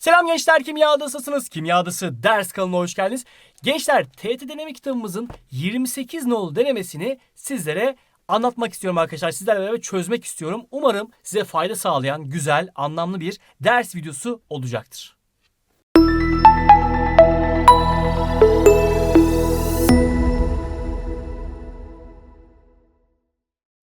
Selam gençler Kimya Adası'sınız. Kimya Adası ders kanalına hoş geldiniz. Gençler TET deneme kitabımızın 28 nolu denemesini sizlere anlatmak istiyorum arkadaşlar. Sizlerle beraber çözmek istiyorum. Umarım size fayda sağlayan güzel, anlamlı bir ders videosu olacaktır.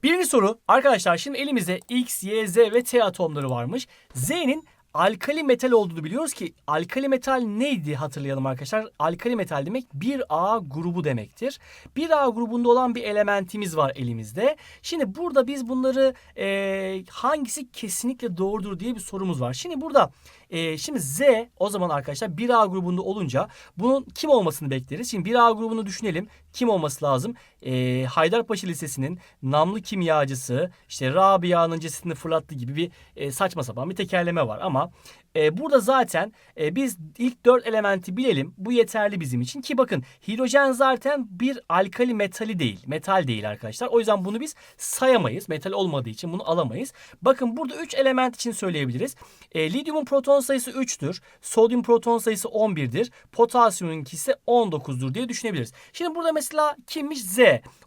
Birinci soru arkadaşlar şimdi elimizde X, Y, Z ve T atomları varmış. Z'nin alkali metal olduğunu biliyoruz ki alkali metal neydi hatırlayalım arkadaşlar. Alkali metal demek 1A grubu demektir. 1A grubunda olan bir elementimiz var elimizde. Şimdi burada biz bunları e, hangisi kesinlikle doğrudur diye bir sorumuz var. Şimdi burada e, şimdi Z o zaman arkadaşlar 1A grubunda olunca bunun kim olmasını bekleriz. Şimdi 1A grubunu düşünelim. Kim olması lazım? E, Haydarpaşa Lisesi'nin namlı kimyacısı işte Rabia'nın cesedini fırlattı gibi bir e, saçma sapan bir tekerleme var ama e, burada zaten e, biz ilk dört elementi bilelim. Bu yeterli bizim için ki bakın hidrojen zaten bir alkali metali değil. Metal değil arkadaşlar. O yüzden bunu biz sayamayız. Metal olmadığı için bunu alamayız. Bakın burada üç element için söyleyebiliriz. E, lityumun proton sayısı 3'tür. Sodyum proton sayısı 11'dir. Potasyumunkisi ise 19'dur diye düşünebiliriz. Şimdi burada mesela kimmiş? Z.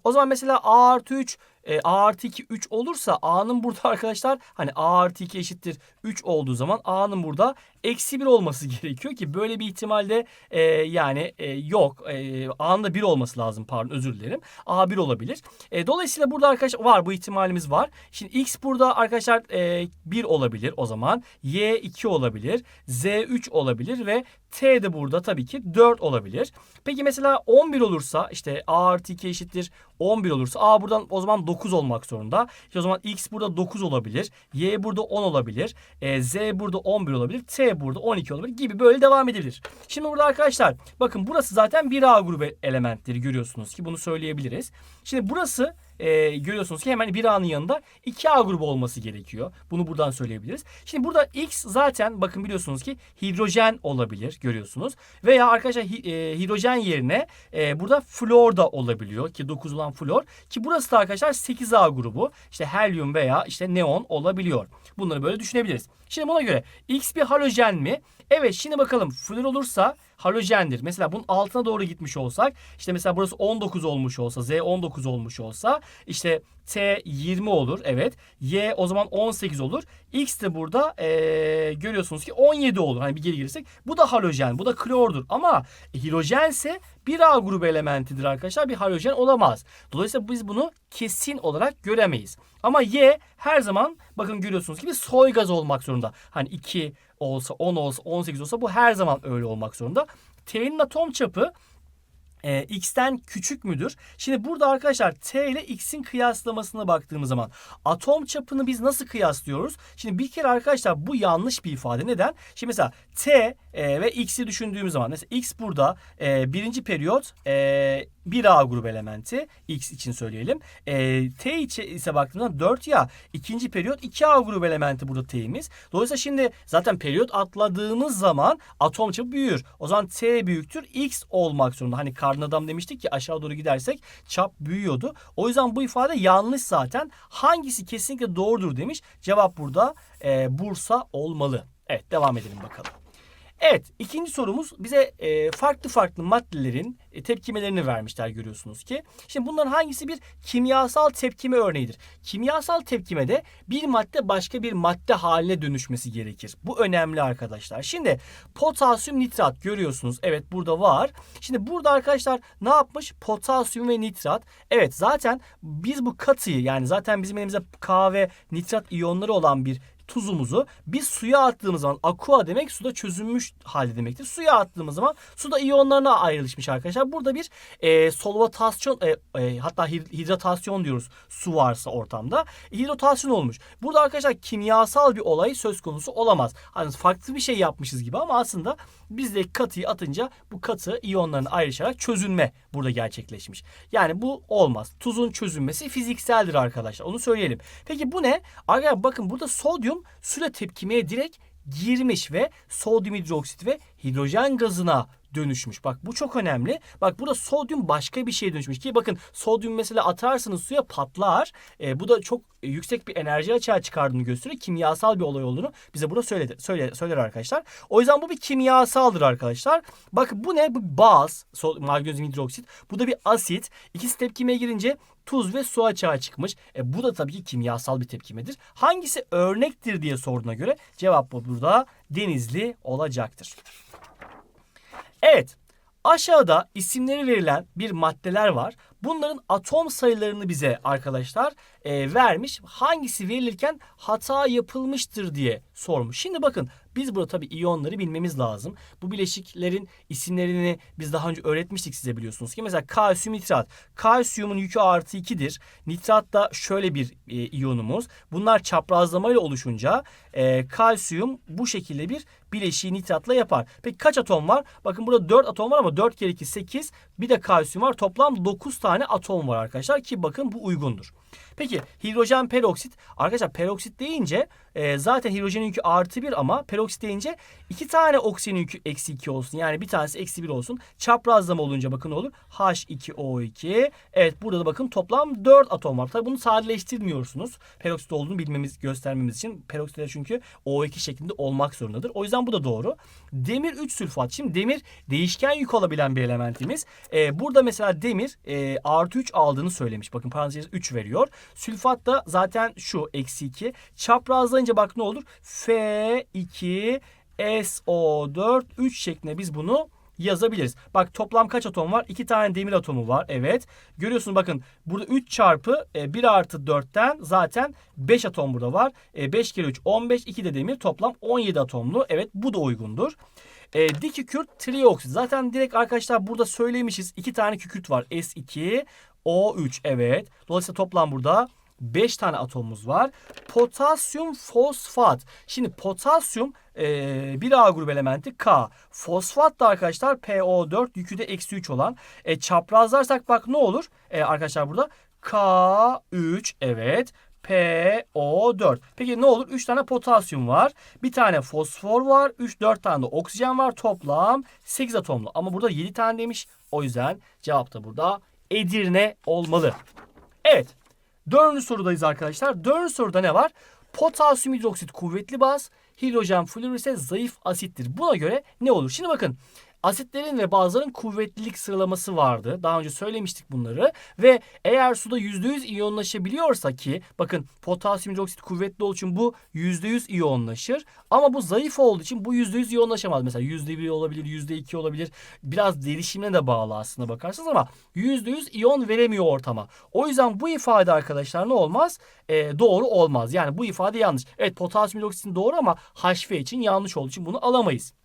O zaman mesela A artı 3 e, A artı 2 3 olursa A'nın burada arkadaşlar hani A artı 2 eşittir 3 olduğu zaman A'nın burada eksi 1 olması gerekiyor ki böyle bir ihtimalde e, yani e, yok. E, A'nın da 1 olması lazım pardon özür dilerim. A 1 olabilir. E, dolayısıyla burada arkadaşlar var bu ihtimalimiz var. Şimdi X burada arkadaşlar e, 1 olabilir o zaman. Y 2 olabilir. Z 3 olabilir ve T de burada tabii ki 4 olabilir. Peki mesela 11 olursa işte A artı 2 eşittir 11 olursa A buradan o zaman 9 olmak zorunda. İşte o zaman X burada 9 olabilir. Y burada 10 olabilir. E, Z burada 11 olabilir. T burada 12 olabilir gibi böyle devam edebilir. Şimdi burada arkadaşlar bakın burası zaten 1A grubu elementleri görüyorsunuz ki bunu söyleyebiliriz. Şimdi burası e, görüyorsunuz ki hemen 1A'nın yanında 2A grubu olması gerekiyor. Bunu buradan söyleyebiliriz. Şimdi burada X zaten bakın biliyorsunuz ki hidrojen olabilir görüyorsunuz. Veya arkadaşlar hi, e, hidrojen yerine e, burada flor da olabiliyor ki 9 olan flor. Ki burası da arkadaşlar 8A grubu. İşte helyum veya işte neon olabiliyor. Bunları böyle düşünebiliriz. Şimdi buna göre X bir halojen mi? Evet şimdi bakalım flor olursa halojendir. Mesela bunun altına doğru gitmiş olsak işte mesela burası 19 olmuş olsa Z 19 olmuş olsa işte T 20 olur evet. Y o zaman 18 olur. X de burada ee, görüyorsunuz ki 17 olur. Hani bir geri gelirsek bu da halojen bu da klordur ama hidrojense bir A grubu elementidir arkadaşlar. Bir halojen olamaz. Dolayısıyla biz bunu kesin olarak göremeyiz. Ama Y her zaman bakın görüyorsunuz gibi soy gaz olmak zorunda. Hani 2 olsa 10 olsa 18 olsa bu her zaman öyle olmak zorunda. T'nin atom çapı e, x'ten küçük müdür? Şimdi burada arkadaşlar t ile x'in kıyaslamasına baktığımız zaman atom çapını biz nasıl kıyaslıyoruz? Şimdi bir kere arkadaşlar bu yanlış bir ifade. Neden? Şimdi mesela t e, ve x'i düşündüğümüz zaman mesela x burada e, birinci periyot e, 1A grubu elementi x için söyleyelim. E, t ise baktığımızda 4 ya ikinci periyot 2A grubu elementi burada t'imiz. Dolayısıyla şimdi zaten periyot atladığımız zaman atom çapı büyür. O zaman t büyüktür x olmak zorunda. Hani karnı adam demiştik ki aşağı doğru gidersek çap büyüyordu. O yüzden bu ifade yanlış zaten. Hangisi kesinlikle doğrudur demiş. Cevap burada e, Bursa olmalı. Evet devam edelim bakalım. Evet ikinci sorumuz bize e, farklı farklı maddelerin e, tepkimelerini vermişler görüyorsunuz ki. Şimdi bunların hangisi bir kimyasal tepkime örneğidir? Kimyasal tepkimede bir madde başka bir madde haline dönüşmesi gerekir. Bu önemli arkadaşlar. Şimdi potasyum nitrat görüyorsunuz. Evet burada var. Şimdi burada arkadaşlar ne yapmış? Potasyum ve nitrat. Evet zaten biz bu katıyı yani zaten bizim elimizde K ve nitrat iyonları olan bir tuzumuzu biz suya attığımız zaman aqua demek suda çözünmüş halde demektir. Suya attığımız zaman suda iyonlarına ayrılışmış arkadaşlar. Burada bir e, solvatasyon e, e, hatta hidratasyon diyoruz su varsa ortamda. Hidratasyon olmuş. Burada arkadaşlar kimyasal bir olay söz konusu olamaz. Hani farklı bir şey yapmışız gibi ama aslında biz de katıyı atınca bu katı iyonların ayrışarak çözünme burada gerçekleşmiş. Yani bu olmaz. Tuzun çözünmesi fizikseldir arkadaşlar. Onu söyleyelim. Peki bu ne? Arkadaşlar bakın burada sodyum suyla tepkimeye direkt girmiş ve sodyum hidroksit ve hidrojen gazına dönüşmüş. Bak bu çok önemli. Bak burada sodyum başka bir şeye dönüşmüş ki bakın sodyum mesela atarsınız suya patlar. E, bu da çok yüksek bir enerji açığa çıkardığını gösteriyor. Kimyasal bir olay olduğunu bize burada söyledi, söyle, söyler arkadaşlar. O yüzden bu bir kimyasaldır arkadaşlar. Bakın bu ne? Bu baz, magnezyum hidroksit. Bu da bir asit. İkisi tepkimeye girince tuz ve su açığa çıkmış. E, bu da tabii ki kimyasal bir tepkimedir. Hangisi örnektir diye sorduğuna göre cevap bu burada denizli olacaktır. Evet. Aşağıda isimleri verilen bir maddeler var. Bunların atom sayılarını bize arkadaşlar e, vermiş. Hangisi verilirken hata yapılmıştır diye sormuş. Şimdi bakın biz burada tabii iyonları bilmemiz lazım. Bu bileşiklerin isimlerini biz daha önce öğretmiştik size biliyorsunuz ki. Mesela kalsiyum nitrat. Kalsiyumun yükü artı 2'dir. Nitrat da şöyle bir e, iyonumuz. Bunlar çaprazlamayla oluşunca e, kalsiyum bu şekilde bir bileşiği nitratla yapar. Peki kaç atom var? Bakın burada 4 atom var ama 4 kere 2 8. Bir de kalsiyum var. Toplam 9 tane atom var arkadaşlar ki bakın bu uygundur. Peki hidrojen peroksit. Arkadaşlar peroksit deyince e, zaten hidrojenin yükü artı 1 ama peroksit deyince iki tane oksijenin yükü eksi 2 olsun. Yani bir tanesi eksi 1 olsun. Çaprazlama olunca bakın ne olur? H2O2. Evet burada da bakın toplam 4 atom var. Tabii bunu sadeleştirmiyorsunuz. Peroksit olduğunu bilmemiz, göstermemiz için. Peroksit çünkü O2 şeklinde olmak zorundadır. O yüzden bu da doğru. Demir 3 sülfat. Şimdi demir değişken yük alabilen bir elementimiz. Ee, burada mesela demir e, artı 3 aldığını söylemiş. Bakın parantez 3 veriyor. Sülfat da zaten şu eksi 2. Çaprazlayınca bak ne olur? F2 SO4 3 şeklinde biz bunu yazabiliriz. Bak toplam kaç atom var? 2 tane demir atomu var. Evet. Görüyorsunuz bakın burada 3 çarpı e, 1 artı 4'ten zaten 5 atom burada var. E, 5 kere 3 15. 2 de demir toplam 17 atomlu. Evet bu da uygundur. E, dikükürt trioksit. Zaten direkt arkadaşlar burada söylemişiz. 2 tane kükürt var. S2 O3 evet. Dolayısıyla toplam burada 5 tane atomumuz var. Potasyum fosfat. Şimdi potasyum e, bir A grubu elementi K. Fosfat da arkadaşlar PO4 yükü de eksi 3 olan. E, çaprazlarsak bak ne olur? E, arkadaşlar burada K3 evet. PO4. Peki ne olur? 3 tane potasyum var. Bir tane fosfor var. 3 4 tane de oksijen var. Toplam 8 atomlu. Ama burada 7 tane demiş. O yüzden cevap da burada Edirne olmalı. Evet. Dördüncü sorudayız arkadaşlar. Dördüncü soruda ne var? Potasyum hidroksit kuvvetli baz, hidrojen florür ise zayıf asittir. Buna göre ne olur? Şimdi bakın asitlerin ve bazıların kuvvetlilik sıralaması vardı. Daha önce söylemiştik bunları. Ve eğer suda %100 iyonlaşabiliyorsa ki bakın potasyum hidroksit kuvvetli olduğu için bu %100 iyonlaşır. Ama bu zayıf olduğu için bu %100 iyonlaşamaz. Mesela %1 olabilir, %2 olabilir. Biraz derişimine de bağlı aslında bakarsanız ama %100 iyon veremiyor ortama. O yüzden bu ifade arkadaşlar ne olmaz? Ee, doğru olmaz. Yani bu ifade yanlış. Evet potasyum hidroksitin doğru ama HV için yanlış olduğu için bunu alamayız.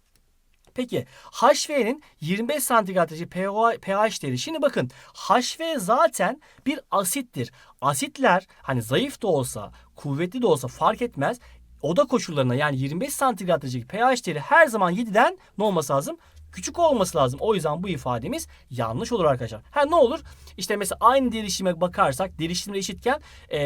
Peki HV'nin 25 santigrat derece pH değeri. Şimdi bakın HV zaten bir asittir. Asitler hani zayıf da olsa kuvvetli de olsa fark etmez. Oda koşullarına yani 25 santigrat derece pH değeri her zaman 7'den ne olması lazım? küçük olması lazım. O yüzden bu ifademiz yanlış olur arkadaşlar. Ha ne olur? İşte mesela aynı derişime bakarsak derişimle eşitken e,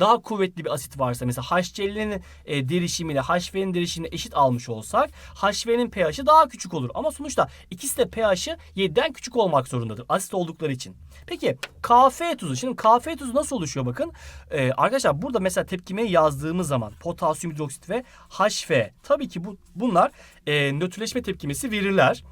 daha kuvvetli bir asit varsa mesela HCl'nin e, derişimiyle HV'nin derişimine eşit almış olsak HV'nin pH'i daha küçük olur. Ama sonuçta ikisi de pH'i 7'den küçük olmak zorundadır. Asit oldukları için. Peki KF tuzu. Şimdi KF tuzu nasıl oluşuyor bakın. Ee, arkadaşlar burada mesela tepkimeyi yazdığımız zaman potasyum hidroksit ve HF. Tabii ki bu bunlar e, nötrleşme tepkimesi verirler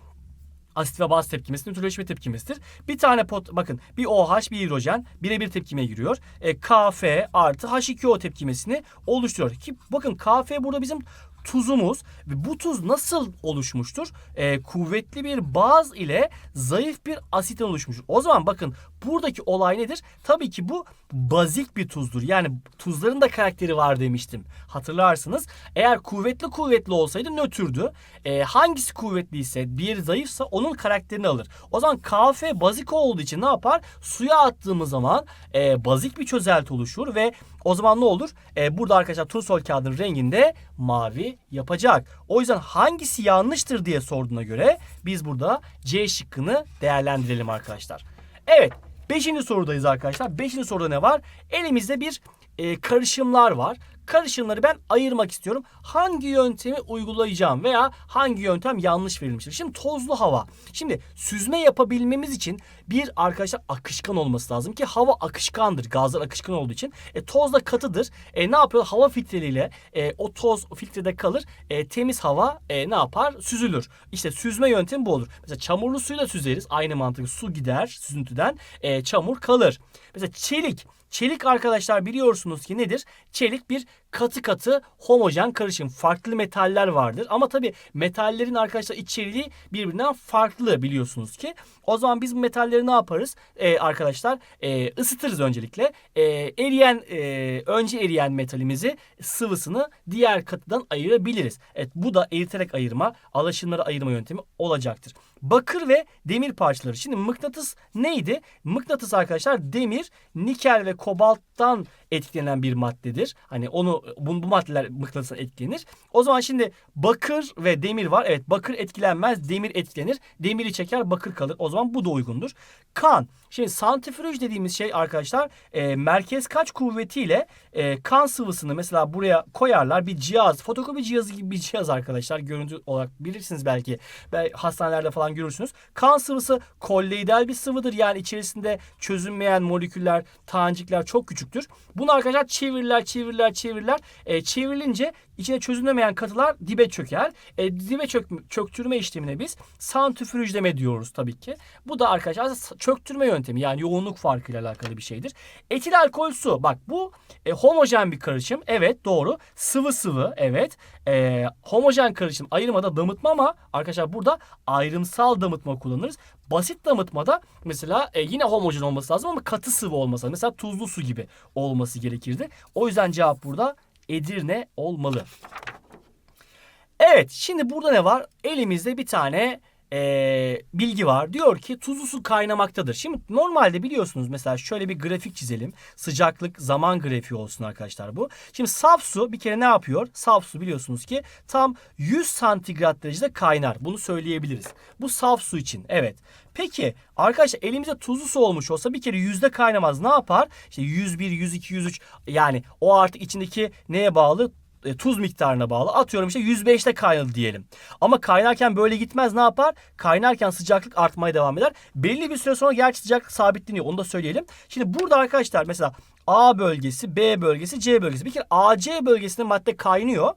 asit ve baz tepkimesi nötrleşme tepkimesidir. Bir tane pot bakın bir OH bir hidrojen birebir tepkimeye giriyor. E, Kf artı H2O tepkimesini oluşturuyor. Ki bakın Kf burada bizim tuzumuz ve bu tuz nasıl oluşmuştur? Ee, kuvvetli bir baz ile zayıf bir asitten oluşmuştur. O zaman bakın buradaki olay nedir? Tabii ki bu bazik bir tuzdur. Yani tuzların da karakteri var demiştim. Hatırlarsınız. Eğer kuvvetli kuvvetli olsaydı nötrdü. Ee, hangisi kuvvetliyse bir zayıfsa onun karakterini alır. O zaman KF bazik olduğu için ne yapar? Suya attığımız zaman e, bazik bir çözelti oluşur ve o zaman ne olur? E, burada arkadaşlar turnusol kağıdın renginde mavi yapacak. O yüzden hangisi yanlıştır diye sorduğuna göre biz burada C şıkkını değerlendirelim arkadaşlar. Evet Beşinci sorudayız arkadaşlar. Beşinci soruda ne var? Elimizde bir e, karışımlar var. Karışımları ben ayırmak istiyorum. Hangi yöntemi uygulayacağım veya hangi yöntem yanlış verilmiştir? Şimdi tozlu hava. Şimdi süzme yapabilmemiz için bir arkadaşlar akışkan olması lazım ki hava akışkandır. Gazlar akışkan olduğu için. E, toz da katıdır. E, ne yapıyor? Hava filtreleriyle e, o toz filtrede kalır. E, temiz hava e, ne yapar? Süzülür. İşte süzme yöntemi bu olur. Mesela çamurlu suyla süzeriz. Aynı mantık. Su gider süzüntüden. E, çamur kalır. Mesela çelik. Çelik arkadaşlar biliyorsunuz ki nedir? Çelik bir katı katı homojen karışım. Farklı metaller vardır. Ama tabii metallerin arkadaşlar içeriği birbirinden farklı biliyorsunuz ki. O zaman biz metalleri ne yaparız? Ee, arkadaşlar e, ısıtırız öncelikle. E, eriyen e, önce eriyen metalimizi sıvısını diğer katıdan ayırabiliriz. Evet bu da eriterek ayırma, alaşımları ayırma yöntemi olacaktır. Bakır ve demir parçaları. Şimdi mıknatıs neydi? Mıknatıs arkadaşlar demir, nikel ve kobalttan etkilenen bir maddedir. Hani onu bu, bu maddeler mıknatısdan etkilenir. O zaman şimdi bakır ve demir var. Evet bakır etkilenmez, demir etkilenir. Demiri çeker, bakır kalır. O zaman bu da uygundur. Kan. Şimdi santrifüj dediğimiz şey arkadaşlar e, merkez kaç kuvvetiyle e, kan sıvısını mesela buraya koyarlar. Bir cihaz, fotokopi cihazı gibi bir cihaz arkadaşlar. Görüntü olarak bilirsiniz belki. belki hastanelerde falan görürsünüz. Kan sıvısı kolloidal bir sıvıdır. Yani içerisinde çözünmeyen moleküller, tanecikler çok küçüktür. Bunu arkadaşlar çevirirler, çevirirler, çevirirler. E, çevrilince içine çözünemeyen katılar dibe çöker. E, dibe çök, çöktürme işlemine biz santrifüjleme diyoruz tabii ki. Bu da arkadaşlar çöktürme yöntemi yani yoğunluk farkıyla alakalı bir şeydir. Etil alkol su bak bu e, homojen bir karışım. Evet doğru. Sıvı sıvı evet. E, homojen karışım ayırmada damıtma ama arkadaşlar burada ayrımsal damıtma kullanırız. Basit damıtmada mesela e, yine homojen olması lazım ama katı sıvı olması lazım. Mesela tuzlu su gibi olması gerekirdi. O yüzden cevap burada Edirne olmalı. Evet şimdi burada ne var? Elimizde bir tane ee, bilgi var. Diyor ki tuzlu su kaynamaktadır. Şimdi normalde biliyorsunuz mesela şöyle bir grafik çizelim. Sıcaklık zaman grafiği olsun arkadaşlar bu. Şimdi saf su bir kere ne yapıyor? Saf su biliyorsunuz ki tam 100 santigrat derecede kaynar. Bunu söyleyebiliriz. Bu saf su için. Evet. Peki arkadaşlar elimizde tuzlu su olmuş olsa bir kere yüzde kaynamaz. Ne yapar? İşte 101, 102, 103 yani o artık içindeki neye bağlı? E, tuz miktarına bağlı. Atıyorum işte 105'te kaynadı diyelim. Ama kaynarken böyle gitmez ne yapar? Kaynarken sıcaklık artmaya devam eder. Belli bir süre sonra gerçi sıcaklık sabitleniyor. Onu da söyleyelim. Şimdi burada arkadaşlar mesela A bölgesi, B bölgesi, C bölgesi. Bir kere AC bölgesinde madde kaynıyor.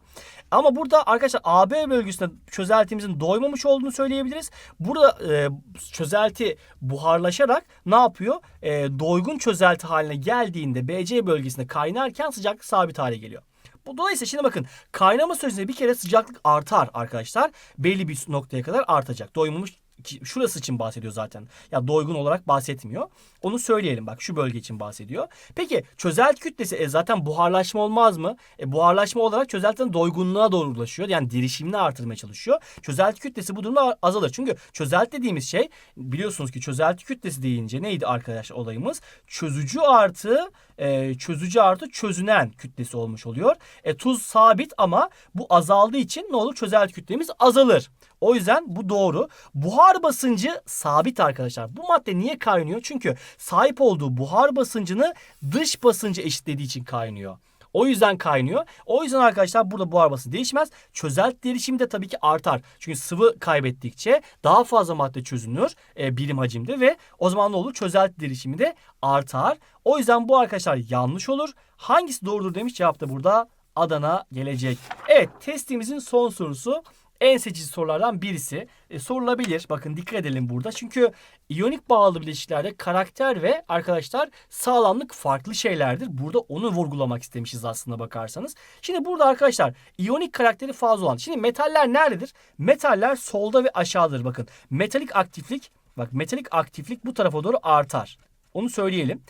Ama burada arkadaşlar AB bölgesinde çözeltimizin doymamış olduğunu söyleyebiliriz. Burada e, çözelti buharlaşarak ne yapıyor? E, doygun çözelti haline geldiğinde BC bölgesinde kaynarken sıcaklık sabit hale geliyor. Bu dolayısıyla şimdi bakın kaynama sürecinde bir kere sıcaklık artar arkadaşlar. Belli bir noktaya kadar artacak. Doymamış şurası için bahsediyor zaten. Ya doygun olarak bahsetmiyor. Onu söyleyelim bak şu bölge için bahsediyor. Peki çözelti kütlesi e, zaten buharlaşma olmaz mı? E, buharlaşma olarak çözeltinin doygunluğa doğru ulaşıyor. Yani derişimini artırmaya çalışıyor. Çözelti kütlesi bu durumda azalır. Çünkü çözelti dediğimiz şey biliyorsunuz ki çözelti kütlesi deyince neydi arkadaşlar olayımız? Çözücü artı e, çözücü artı çözünen kütlesi olmuş oluyor. E, tuz sabit ama bu azaldığı için ne olur? Çözelti kütlemiz azalır. O yüzden bu doğru. Buhar basıncı sabit arkadaşlar. Bu madde niye kaynıyor? Çünkü sahip olduğu buhar basıncını dış basıncı eşitlediği için kaynıyor. O yüzden kaynıyor. O yüzden arkadaşlar burada buhar basıncı değişmez. Çözelti derişimi de tabii ki artar. Çünkü sıvı kaybettikçe daha fazla madde çözünür e, birim hacimde ve o zaman ne olur? Çözelti derişimi de artar. O yüzden bu arkadaşlar yanlış olur. Hangisi doğrudur demiş cevap da burada Adana gelecek. Evet testimizin son sorusu en seçici sorulardan birisi. E, sorulabilir. Bakın dikkat edelim burada. Çünkü iyonik bağlı bileşiklerde karakter ve arkadaşlar sağlamlık farklı şeylerdir. Burada onu vurgulamak istemişiz aslında bakarsanız. Şimdi burada arkadaşlar iyonik karakteri fazla olan. Şimdi metaller nerededir? Metaller solda ve aşağıdır. Bakın metalik aktiflik Bak metalik aktiflik bu tarafa doğru artar. Onu söyleyelim.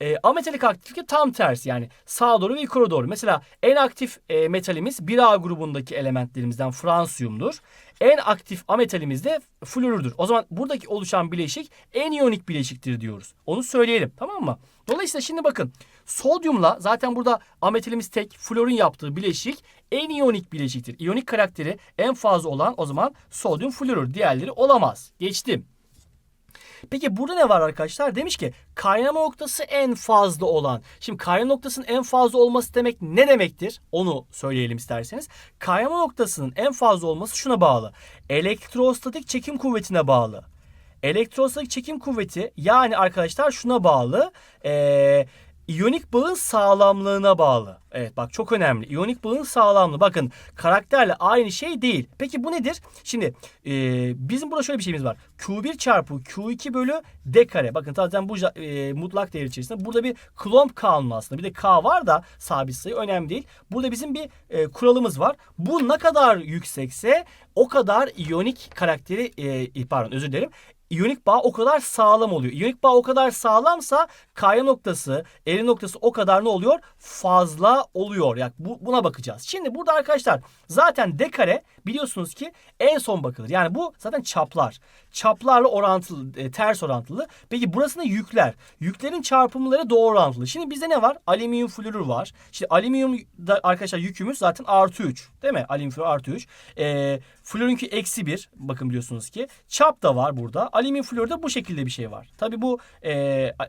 E, ametalik aktiflik tam tersi yani sağa doğru ve yukarı doğru. Mesela en aktif e, metalimiz 1A grubundaki elementlerimizden fransiyumdur. En aktif ametalimiz de florürdür. O zaman buradaki oluşan bileşik en iyonik bileşiktir diyoruz. Onu söyleyelim tamam mı? Dolayısıyla şimdi bakın sodyumla zaten burada ametalimiz tek florun yaptığı bileşik en iyonik bileşiktir. İyonik karakteri en fazla olan o zaman sodyum florür. Diğerleri olamaz. Geçtim. Peki burada ne var arkadaşlar? Demiş ki kaynama noktası en fazla olan. Şimdi kaynama noktasının en fazla olması demek ne demektir? Onu söyleyelim isterseniz. Kaynama noktasının en fazla olması şuna bağlı. Elektrostatik çekim kuvvetine bağlı. Elektrostatik çekim kuvveti yani arkadaşlar şuna bağlı. Ee, İyonik bağın sağlamlığına bağlı. Evet bak çok önemli. İyonik bağın sağlamlığı. Bakın karakterle aynı şey değil. Peki bu nedir? Şimdi e, bizim burada şöyle bir şeyimiz var. Q1 çarpı Q2 bölü D kare. Bakın zaten bu e, mutlak değer içerisinde. Burada bir klomp kalma aslında. Bir de K var da sabit sayı önemli değil. Burada bizim bir e, kuralımız var. Bu ne kadar yüksekse o kadar iyonik karakteri e, pardon özür dilerim İyonik bağ o kadar sağlam oluyor. İyonik bağ o kadar sağlamsa kaya noktası, eri noktası o kadar ne oluyor? Fazla oluyor. Yani bu, buna bakacağız. Şimdi burada arkadaşlar zaten d kare biliyorsunuz ki en son bakılır. Yani bu zaten çaplar. Çaplarla orantılı, e, ters orantılı. Peki burasında yükler. Yüklerin çarpımları doğru orantılı. Şimdi bizde ne var? Alüminyum florür var. Şimdi alüminyum da arkadaşlar yükümüz zaten artı 3. Değil mi? Alüminyum florür artı 3. E, florünki eksi 1. Bakın biliyorsunuz ki. Çap da var burada. Alüminyum florda bu şekilde bir şey var. Tabi bu e,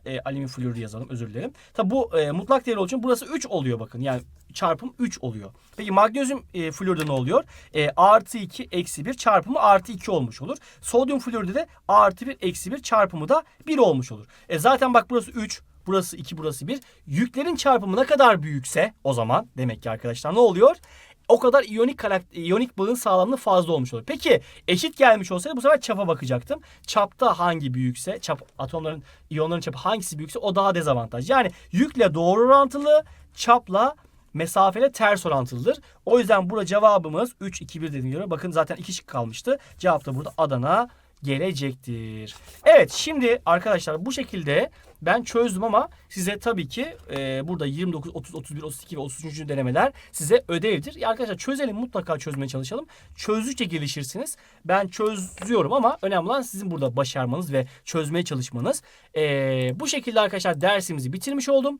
e, alüminyum florü yazalım özür dilerim. Tabi bu e, mutlak değer olduğu için burası 3 oluyor bakın. Yani çarpım 3 oluyor. Peki magnezyum e, florda ne oluyor? E, artı 2 eksi 1 çarpımı artı 2 olmuş olur. Sodyum florda de artı 1 eksi 1 çarpımı da 1 olmuş olur. E, zaten bak burası 3 burası 2 burası 1. Yüklerin çarpımı ne kadar büyükse o zaman demek ki arkadaşlar ne oluyor? o kadar iyonik karakter, iyonik bağın sağlamlığı fazla olmuş olur. Peki eşit gelmiş olsaydı bu sefer çapa bakacaktım. Çapta hangi büyükse, çap atomların, iyonların çapı hangisi büyükse o daha dezavantaj. Yani yükle doğru orantılı, çapla mesafeyle ters orantılıdır. O yüzden burada cevabımız 3 2 1 dediğim göre bakın zaten 2 şık kalmıştı. Cevap da burada Adana gelecektir. Evet şimdi arkadaşlar bu şekilde ben çözdüm ama size tabii ki e, burada 29, 30, 31, 32 ve 33. denemeler size ödevdir. Ya arkadaşlar çözelim mutlaka çözmeye çalışalım. Çözdükçe gelişirsiniz. Ben çözüyorum ama önemli olan sizin burada başarmanız ve çözmeye çalışmanız. E, bu şekilde arkadaşlar dersimizi bitirmiş oldum.